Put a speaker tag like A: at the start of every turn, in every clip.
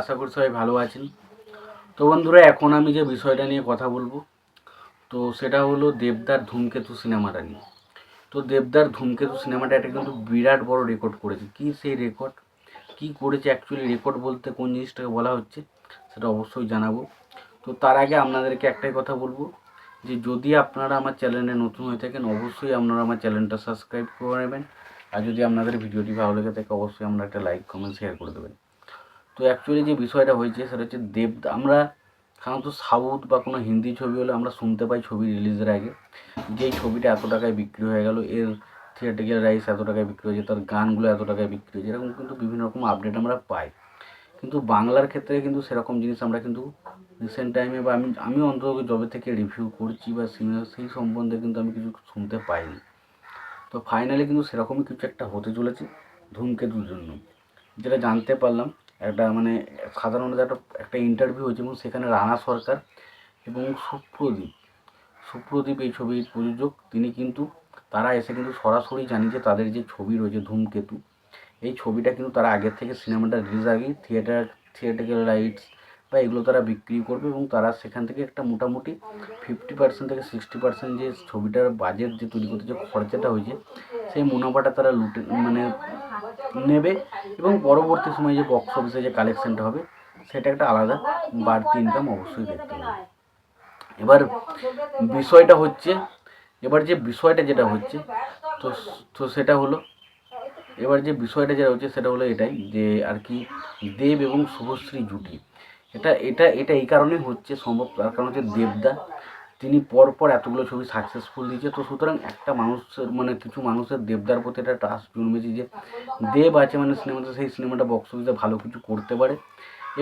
A: আশা করি সবাই ভালো আছেন। তো বন্ধুরা, এখন আমি যে বিষয়টা নিয়ে কথা বলব, তো সেটা হলো দেবদার ধূমকেতু সিনেমাটা নিয়ে। তো দেবদার ধূমকেতু সিনেমাটা একটা কিন্তু বিরাট বড় রেকর্ড করেছে। কি সেই রেকর্ড কি করেছে অ্যাকচুয়ালি রেকর্ড বলতে, কোন জিনিসটাকে বলা হচ্ছে, সেটা অবশ্যই জানাব। তো তার আগে আপনাদেরকে একটাই কথা বলব, যে যদি আপনারা আমার চ্যানেলে নতুন হয়ে থাকেন, অবশ্যই আপনারা আমার চ্যানেলটা সাবস্ক্রাইব করে নেবেন। আর যদি আপনাদের ভিডিওটি ভালো লেগে থাকে, অবশ্যই আমরা একটা লাইক কমেন্ট শেয়ার করে দেবেন। তো অ্যাকচুয়ালি যে বিষয়টা হয়েছে সেটা হচ্ছে দেব, আমরা সাধারণত সাউথ বা কোনো হিন্দি ছবি হলে আমরা শুনতে পাই ছবি রিলিজের আগে। যে ছবিটা এত টাকায় বিক্রি হয়ে গেল, এর থিয়েটারিক্যাল রাইস এত টাকায় বিক্রি হয়েছে, তার গানগুলো এত টাকায় বিক্রি হয়েছে, এরকম কিন্তু বিভিন্ন রকম আপডেট আমরা পাই। কিন্তু বাংলার ক্ষেত্রে কিন্তু সেরকম জিনিস আমরা কিন্তু রিসেন্ট টাইমে বা আমি আমি অন্তত জবে থেকে রিভিউ করছি বা সিনেমা সেই সম্বন্ধে কিন্তু আমি কিছু শুনতে পাইনি। তো ফাইনালি কিন্তু সেরকমই কিছু একটা হতে চলেছে, ধূমকেতুর জন্য। যেটা জানতে পারলাম একটা মানে সাধারণত একটা একটা ইন্টারভিউ হয়েছে এবং সেখানে রানা সরকার এবং সুপ্রদীপ। সুপ্রদীপ এই ছবির প্রযোজক। তিনি কিন্তু, তারা এসে কিন্তু সরাসরি জানিয়েছে তাদের যে ছবি রয়েছে ধূমকেতু। এই ছবিটা কিন্তু তারা আগের থেকে সিনেমাটা রিলিজ আগেই থিয়েটার থিয়েটারিক্যাল রাইটস বা এগুলো তারা বিক্রি করবে এবং তারা সেখান থেকে একটা মোটামুটি ফিফটি পার্সেন্ট থেকে সিক্সটি পার্সেন্ট যে ছবিটার বাজেট যে তৈরি করতে যে খরচাটা হয়েছে, সেই মুনাফাটা তারা লুটে মানে নেবে এবং পরবর্তী সময়ে যে বক্স অফিসে যে কালেকশনটা হবে, সেটা একটা আলাদা বাড়তি ইনকাম অবশ্যই দেখতে হবে। এবার বিষয়টা হচ্ছে, এবার যে বিষয়টা যেটা হচ্ছে, তো তো সেটা হলো, এবার যে বিষয়টা যেটা হচ্ছে, সেটা হলো এটাই যে আর কি দেব এবং শুভশ্রী জুটি। এটা এটা এটা এই কারণেই হচ্ছে সম্ভব, তার কারণ হচ্ছে দেবদা তিনি পরপর এতগুলো ছবি সাকসেসফুল দিয়েছে। তো সুতরাং একটা মানুষের মানে কিছু মানুষের দেবদার প্রতি একটা ট্রাস্ট জন্মেছে যে দেব আছে মানে সিনেমাতে সেই সিনেমাটা বক্স অফিসে ভালো কিছু করতে পারে।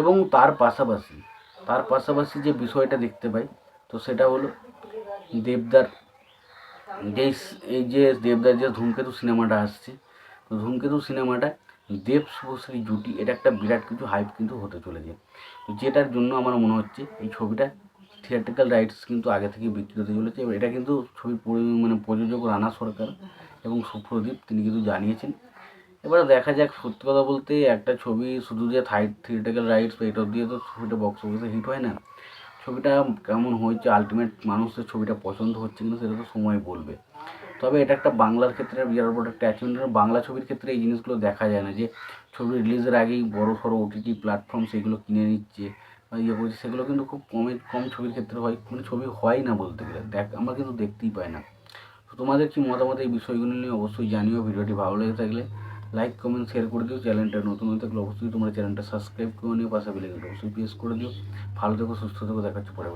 A: এবং তার পাশাপাশি তার পাশাপাশি যে বিষয়টা দেখতে পাই, তো সেটা হলো দেবদার যেই এই যে দেবদার যে ধূমকেতু সিনেমাটা আসছে, তো ধূমকেতু সিনেমাটা দেব শুভশ্রী জুটি, এটা একটা বিরাট কিছু হাইপ কিন্তু হতে চলেছে। যেটার জন্য আমার মনে হচ্ছে এই ছবিটা থিয়েটারিক্যাল রাইটস কিন্তু আগে থেকে বিক্রি হতে চলেছে। এবার এটা কিন্তু পরি- মানে প্রযোজক রানা সরকার এবং সুপ্রদীপ, তিনি কিন্তু জানিয়েছেন। এবার দেখা যাক, সত্যি কথা বলতে একটা ছবি শুধু যে থিয়েটারিক্যাল রাইটস এটা দিয়ে তো ছবিটা বক্স অফিসে হিট হয় না। ছবিটা কেমন হয়েছে আলটিমেট মানুষের ছবিটা পছন্দ হচ্ছে কিনা সেটা তো সময় বলবে। তবে এটা একটা বাংলার ক্ষেত্রে বিরাট বড় একটা অ্যাচিভমেন্ট বাংলা ছবির ক্ষেত্রে এই জিনিসগুলো দেখা যায় না যে, ছবি রিলিজের আগেই বড় সড়ো ওটিটি প্ল্যাটফর্ম সেগুলো কিনে নিচ্ছে। ইয়ে করেছি সেগুলো কিন্তু খুব কমে কম ছবির ক্ষেত্রে হয়। মানে ছবি হয় না বলতে গেলে। দেখ, আমরা কিন্তু দেখতেই পাই না। তো তোমাদের কি মতামত এই বিষয়গুলো নিয়ে? অবশ্যই জানিও। ভিডিওটি ভালো লেগে থাকলে লাইক কমেন্ট শেয়ার করে দিও। চ্যানেলটা নতুন হয়ে থাকলে অবশ্যই তোমরা চ্যানেলটা সাবস্ক্রাইব করে নিও। পাশে বেলে অবশ্যই প্রেস করে দিও। ভালো থেকো, সুস্থ থেকো। দেখাচ্ছ পরে